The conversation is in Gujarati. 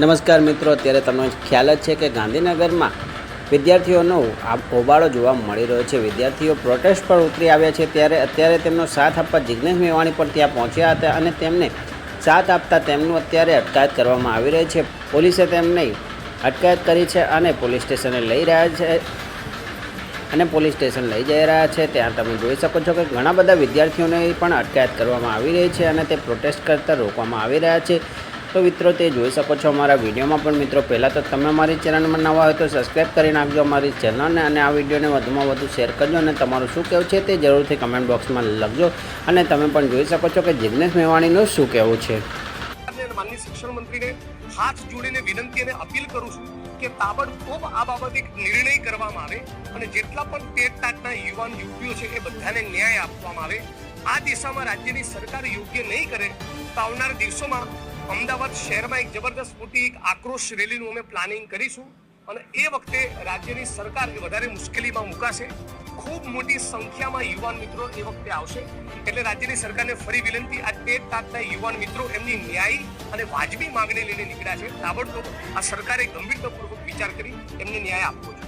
નમસ્કાર મિત્રો, અત્યારે તમને ખ્યાલ જ છે કે ગાંધીનગરમાં વિદ્યાર્થીઓનો હોબાળો જોવા મળી રહ્યો છે. વિદ્યાર્થીઓ પ્રોટેસ્ટ પર ઉતરી આવ્યા છે. ત્યારે અત્યારે તેમનો સાથ આપવા જિજ્ઞેશ મેવાણી પણ ત્યાં પહોંચ્યા હતા અને તેમને સાથ આપતા તેમનું અત્યારે અટકાયત કરવામાં આવી રહી છે. પોલીસે તેમને અટકાયત કરી છે અને પોલીસ સ્ટેશને લઈ રહ્યા છે અને પોલીસ સ્ટેશન લઈ જઈ રહ્યા છે. ત્યાં તમે જોઈ શકો છો કે ઘણા બધા વિદ્યાર્થીઓને પણ અટકાયત કરવામાં આવી રહી છે અને તે પ્રોટેસ્ટ કરતા રોકવામાં આવી રહ્યા છે. તો મિત્રો તે જોઈ શકો છો અમારા વિડીયોમાં પણ મિત્રો પહેલાં તો તમે અમારી ચેનલમાં નવા હોય તો સબસ્ક્રાઈબ કરી નાખજો અમારી ચેનલને અને આ વિડીયોને વધુમાં વધુ શેર કરજો અને તમારું શું કહેવું છે તે જરૂરથી કમેન્ટ બોક્સમાં લખજો અને તમે પણ જોઈ શકો છો કે જિજ્ઞેશ મેવાણીનું શું કહેવું છે. માનની શિક્ષણ મંત્રીને હાથ જોડીને વિનંતી અને અપીલ કરું છું કે તાબડતોબ આ બાબતે એક નિર્ણય કરવામાં આવે અને જેટલા પણ ટેટ ટાટના યુવાન યુવતીઓ છે એ બધાને ન્યાય આપવામાં આવે. આ દિશામાં રાજ્યની સરકાર યોગ્ય નહીં કરે તો આવનાર દિવસોમાં અમદાવાદ શહેરમાં એક જબરદસ્ત મોટી એક આક્રોશ રેલીનું અમે પ્લાનિંગ કરીશું અને એ વખતે રાજ્યની સરકાર વધારે મુશ્કેલીમાં મુકાશે. ખૂબ મોટી સંખ્યામાં યુવાન મિત્રો એ વખતે આવશે. એટલે રાજ્યની સરકારને ફરી વિનંતી, આ તે ટાટના યુવાન મિત્રો એમની ન્યાયી અને વાજબી માંગણી લઈને નીકળ્યા છે. તાબડતોબ આ સરકારે ગંભીરતાપૂર્વક વિચાર કરી એમને ન્યાય આપવો જોઈએ.